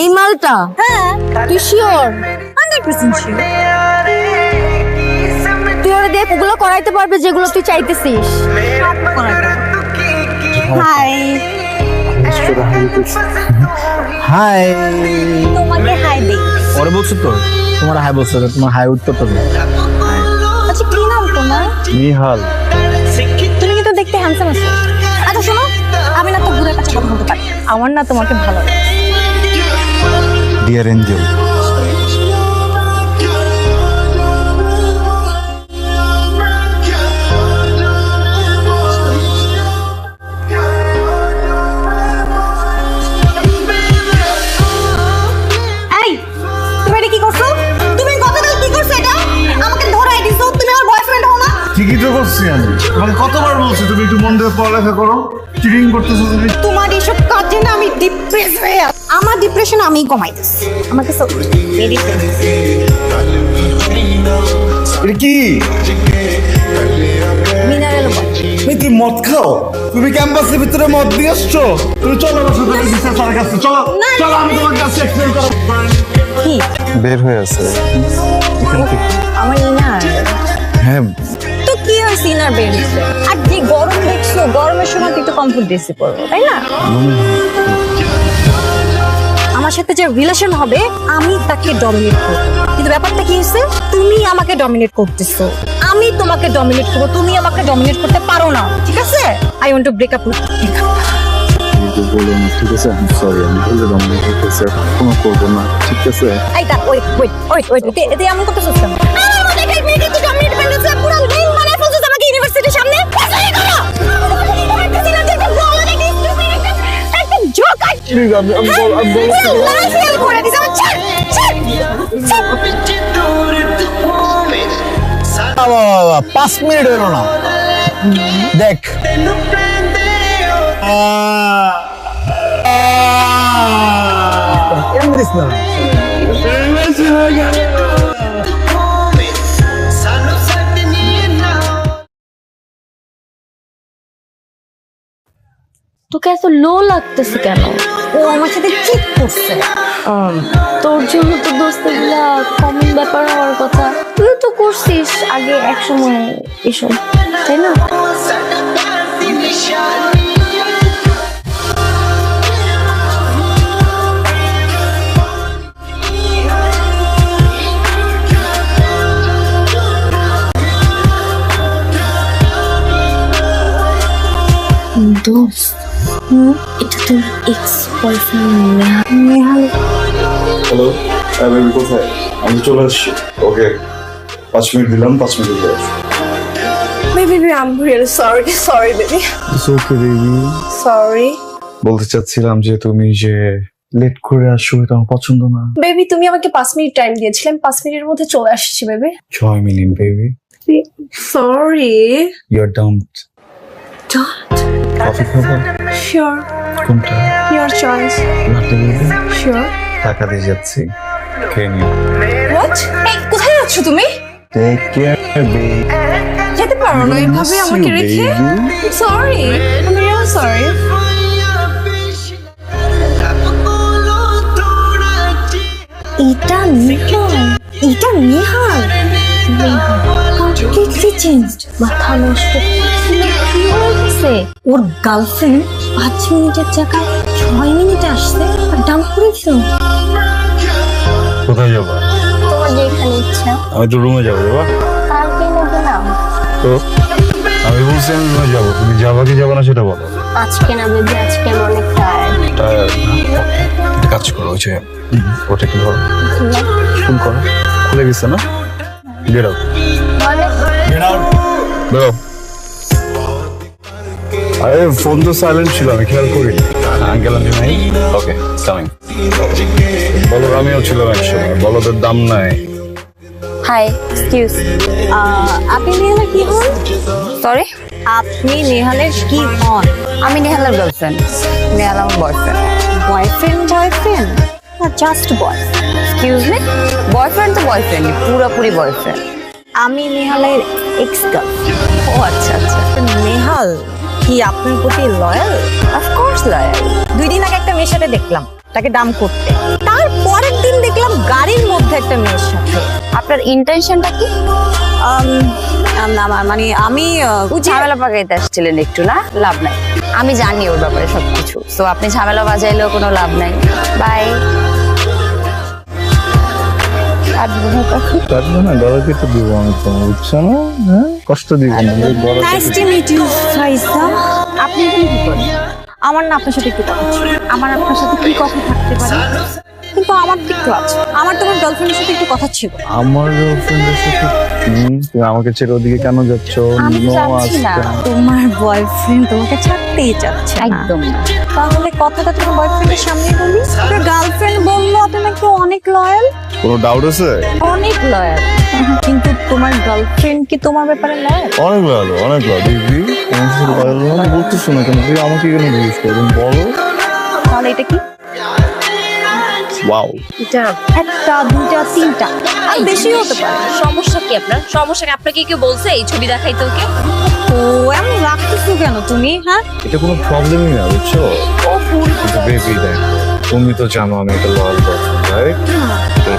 এই মালটা? হ্যাঁ। তুই শিওর হান্ড্রেড পার্সেন্ট শিওর তুই ওরা দেখ ওগুলো করাইতে পারবে যেগুলো তুই চাইতেছিস। হাই হাই তোমাকে হাই দিই। পরে বলছো তো তোমার হাই বলছো তোমার হাই উত্তর তো আচ্ছা কি নাম তোমার? নিহাল। তুমি কিন্তু দেখতে হ্যান্ডসাম আছো। আচ্ছা শোনো আমি না তো ঘুরে কাছে কথা বলতে পারি। আমার না তোমাকে ভালো লাগে। Dear Angel. তোমাকে কতবার বলছি তুমি একটু মন দিয়ে পড়ালেখা করো? চিটিং করতেছো তুমি? তোমার এসব কাজে না আমি ডিপ্রেস হয়ে আছি। আমার ডিপ্রেশন আমি কমাইতেছি আমাকে এটা কি? মিনারেল এই তুমি মদ খাও? তুমি ক্যাম্পাসের ভিতরে মদ দিয়ে আসছো? তুমি চলো আমার সাথে বিশেষ স্যারের কাছে। চলো চলো আমি তোমার কাছে এক্সপ্লেন করো কি? বের হয়ে আছে। আমার ইনার হ্যাঁ হয়েছে ইনার বের আর যে গরম দেখছ গরমের সময় একটু কমফোর্ট ড্রেসে পরবো তাই না? আমার সাথে যে রিলেশন হবে আমি তাকে ডমিনেট করব। কিন্তু ব্যাপারটা কি হয়েছে? তুমি আমাকে ডমিনেট করতেছো। আমি তোমাকে ডমিনেট করব। তুমি আমাকে ডমিনেট করতে পারো না ঠিক আছে? I want to break up with ঠিক আছে? আমি সরি আমি কোনো করব না ঠিক আছে? এই ওয়েট ওয়েট ওয়েট ওয়েট এতে এমন করতেছিস কেন? প্লিজ আমি আমি বল- আমি বল- ফেল করে দিছিস আমার ছাড় ছাড় পাঁচ মিনিট হলো না। দেখ। এরম দিস না। তোকে এত লো লাগতেছে কেন? ও আমার সাথে চিট করছে। তোর জন্য তো দোস্তেগুলা কমন ব্যাপার হওয়ার কথা। তুই তো করছিস আগে এক সময় এসব তাই না? দোস্ত এটা তোর এক্স বয়ফ্রেন্ড নেহাল হ্যালো হ্যাঁ বেবি কোথায়? আমি চলে আসছি। ওকে পাঁচ মিনিট দিলাম পাঁচ মিনিট চলে আসছি Baby, baby, I'm really sorry. Sorry, baby. Okay baby Sorry. বলতে চাচ্ছিলাম যে তুমি যে লেট করে আসো এটা আমার পছন্দ না। বেবি তুমি আমাকে পাঁচ মিনিট টাইম দিয়েছিলে আমি পাঁচ মিনিটের মধ্যে চলে আসছি বেবি ছয় minute baby sorry you're dumped coffee খাব? শিওর কোনটা? ইয়োর চয়েস লাটে শিওর টাকা দিয়ে যাচ্ছি। খেয়ে নিও। হোয়াট এই কোথায় যাচ্ছ তুমি? টেক কেয়ার বেবি যেতে পারো না এভাবে আমাকে রেখে? সরি আমি রিয়েল সরি এটা নিহাল এটা নিহাল। কমপ্লিটলি চেঞ্জড মাথা নষ্ট। কি হয়েছে। ওর গার্লফ্রেন্ড পাঁচ মিনিটের জায়গায় ছয় মিনিটে আসছে আর ডাম্প করে দিল কোথায় যাব? তোমার যেখানে ইচ্ছা। আমি তো রুমে যাব যাবা? কালকে নেবে না। তো? আমি বলছি আমি রুমে যাব। তুমি যাবা কি যাব না সেটা বলো। আজকে না বেবি আজকে আমি অনেক টায়ার্ড টায়ার্ড কাজ করো ওই যে ওটা একটু ধরো। ফোন করো খুলে গেছে না? আউট বেরো আরে ফোন তো সাইলেন্ট ছিল আমি খেয়াল করি আঙ্কেল আন্টি নাই। ওকে কামিং বলো আমিও ছিলাম একসময়। বলদের দাম নাই। হাই এক্সকিউজ আপনি নেহালের কি হন? সরি আপনি নেহালের কি হন? আমি নেহালের গার্লফ্রেন্ড নেহাল আমার বয়ফ্রেন্ড বয়ফ্রেন্ড বয়ফ্রেন্ড না just boy excuse me boyfriend তো বয়ফ্রেন্ড পুরোপুরি বয়ফ্রেন্ড আমি নেহালের এক্স গার্লফ্রেন্ড ও আচ্ছা আচ্ছা। নেহাল কি আপনার প্রতি লয়াল অফকোর্স লয়াল দুই দিন আগে একটা মেয়ের সাথে দেখলাম তাকে দাম করতে। তারপরের দিন দেখলাম গাড়ির মধ্যে একটা মেয়ের সাথে। আপনার ইন্টেনশনটা কি? মানে আমি ঝামেলা পাকাইতে আসছিলেন একটু না? লাভ নাই। আমি জানি ওর ব্যাপারে সবকিছু। তো আপনি ঝামেলা বাজাইলেও কোনো লাভ নাই। বাই কাটবো না গলা কেটে দিব আমি বুঝছ না? হ্যাঁ? কষ্ট দিব। না ওই গলা নাইস টু মিট ইউ ফাইসা আপনি কি করেন? আমার না আপনার সাথে একটু কথা আমার আপনার সাথে কি কথা থাকতে পারে? কিন্তু আমার তো একটু আছে। আমার তোমার গার্লফ্রেন্ডের সাথে একটু কথা ছিল। আমার গার্লফ্রেন্ডের সাথে তুমি আমাকে ছেড়ে ওদিকে কেন যাচ্ছ? আমি No যাচ্ছি না। তোমার বয়ফ্রেন্ড তোমাকে ছাড়তেই চাচ্ছে একদম না। তাহলে কথাটা তোমার বয়ফ্রেন্ডের সামনে বলি। তোর গার্লফ্রেন্ড বলল আপনি নাকি অনেক লয়াল কোনো ডাউট আছে? অনেক লয়াল কিন্তু তোমার গার্লফ্রেন্ড কি তোমার ব্যাপারে লয়াল অনেক ভালো অনেক ভালো দিদি তোমার সাথে ভালো আমি বলতেছো না কেন তুই আমাকে কেন জিজ্ঞেস করো তুমি বলো। তাহলে এটা কি? ওয়াও এটা একটা দুইটা তিনটা। আর বেশি হতে পারে। সমস্যা কি আপনার? সমস্যা কি? আপনাকে কেউ বলছে এই ছবি দেখাইতে ওকে? ও এমন রাখতেছো কেন তুমি হ্যাঁ? এটা কোনো প্রবলেমই না বুঝছ? কিন্তু বেবি দেখ। তুমি তো জানো আমি একটা লয়াল পারসন রাইট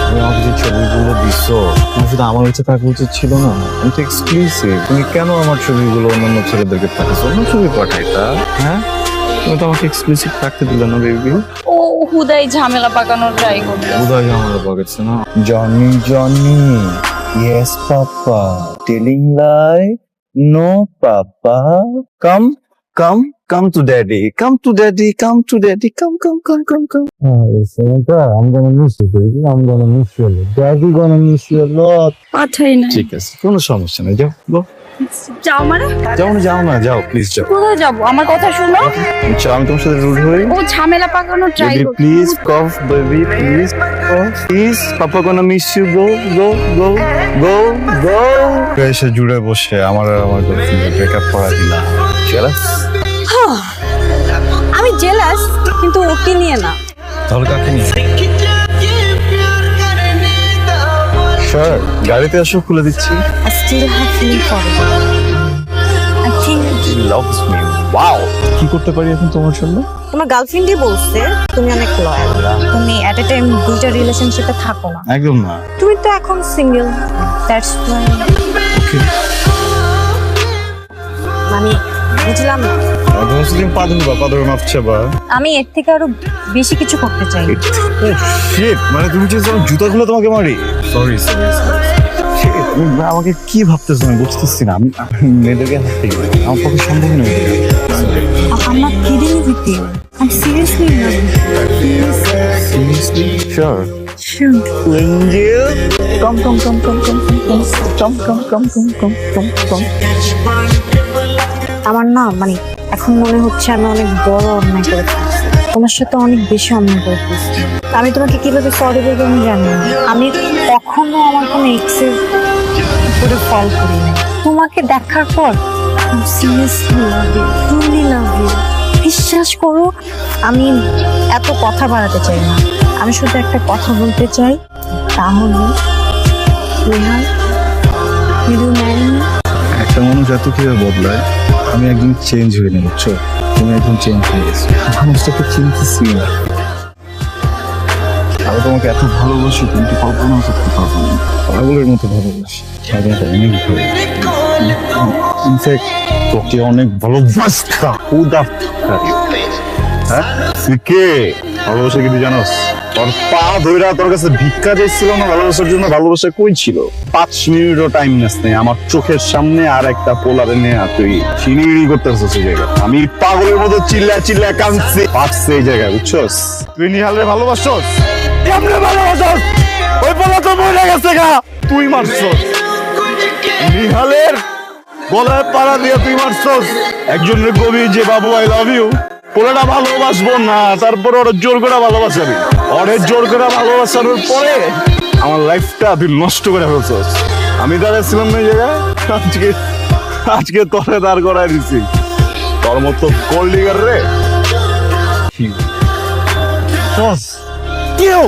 তুমি আমাকে যে ছবিগুলো দিছো তুমি শুধু আমার কাছে থাকা উচিত ছিল না? আমি তো এক্সক্লুসিভ তুমি কেন আমার ছবিগুলো অন্যান্য ছেলেদেরকে পাঠাচ্ছো অন্য ছবি পাঠাই তা হ্যাঁ? তুমি তো আমাকে এক্সক্লুসিভ থাকতে দিলে না বেবি ও হুদাই ঝামেলা পাকানোর ট্রাই করতে উদয় আমার পাকাচ্ছে না। Johnny Johnny yes papa telling lie no papa come come come to daddy come to daddy come to daddy come come come come come you, baby. I'm gonna miss you a lot. Daddy gonna miss you a পাঠাই না ঠিক আছে কোনো সমস্যা নেই যাও। যাও মানে? যাও না যাও না যাও প্লিজ যাও। কোথায় যাব? আমার কথা শুনো। আচ্ছা আমি তোমার সাথে রুড হই। ও ঝামেলা try cough. Please, Papa gonna miss you. Go, go, go, go, go. এসে জুড়ে বসে আমার আর আমার গার্লফ্রেন্ডের ব্রেকআপ করা দিলা জেলাস আমি জেলাস কিন্তু ওকে নিয়ে না। তাহলে কাকে নিয়ে? স্যার গাড়িতে আসো খুলে দিচ্ছি। I still have feeling for you. I think loves me wow কি করতে পারি এখন তোমার জন্য? তোমার গার্লফ্রেন্ডই বলছে তুমি অনেক লয়াল তুমি এট এ টাইম দুইটা রিলেশনশিপে থাকো না। একদম না। তুমি তো এখন সিঙ্গেল দ্যাটস মানে বুঝলাম না তোমার সাথে পা ধরবা পা ধরে মাপছে বা আমি এর থেকে আরও বেশি কিছু করতে চাই শিট মানে তুমি যে জুতাগুলো তোমাকে মারি সরি সরি তুমি আমাকে কি ভাবতেছো আমি বুঝতেছি না আমি মেয়েদেরকে হাসতে গেলে আমার পক্ষে সম্ভব নয় I'm not kidding with you. I'm seriously in love with you. Seriously sure Sure. Angel come come come come come come come come come come come come come আমার না মানে এখন মনে হচ্ছে আমি অনেক বড় অন্যায় করে তোমার সাথে অনেক বেশি অন্যায় করে ফেলছি। আমি তোমাকে কীভাবে সরি বলব আমি জানি না। আমি কখনো আমার কোনো এক্সের উপরে ফল করি না তোমাকে দেখার পর বিশ্বাস করো, আমি এত কথা বাড়াতে চাই না। আমি শুধু একটা কথা বলতে চাই নেহাল will you একটা মানুষ এত কীভাবে বদলায়? আমি একদম চেঞ্জ হয়ে না বুঝছ তুমি একদম চেঞ্জ হয়ে গেছো। মানুষটাকে চিনতেছি না। আমি তোমাকে এত ভালোবাসি, তুমি তো কল্পনা করতে পারব না। পাগলের মতো ভালোবাসি। আমি অনেক ভালোবাসি ইনফ্যাক্ট তোকে অনেক হ্যাঁ? তুই ভালোবাসা কি তুই জানোস? তোর পা ধইরা তোর কাছে না, ভালোবাসার জন্য ভালোবাসা পাঁচ মিনিটও টাইম নেস নেই, আমার চোখের সামনে আর একটা সেই আমি পাগলের মতো চিল্লা চিল্লা এই জায়গায় তুই ওই তো তুই নিহালের গলায় পাড়া দিয়ে তুই মারছস। একজনের কবি যে বাবু আই লাভ ইউ পোলাটা ভালোবাসবো না, তারপর ওর জোর করে ভালোবাসাবি ওরে জোর করে ভালোবাসানোর পরে আমার লাইফটা তুই নষ্ট করে ফেলছস। আমি দাঁড়াইছিলাম না জায়গায়, আজকে আজকে তোরে দাঁড় করাই দিছি। তোর মতো কল্ডিগার রে। কেউ?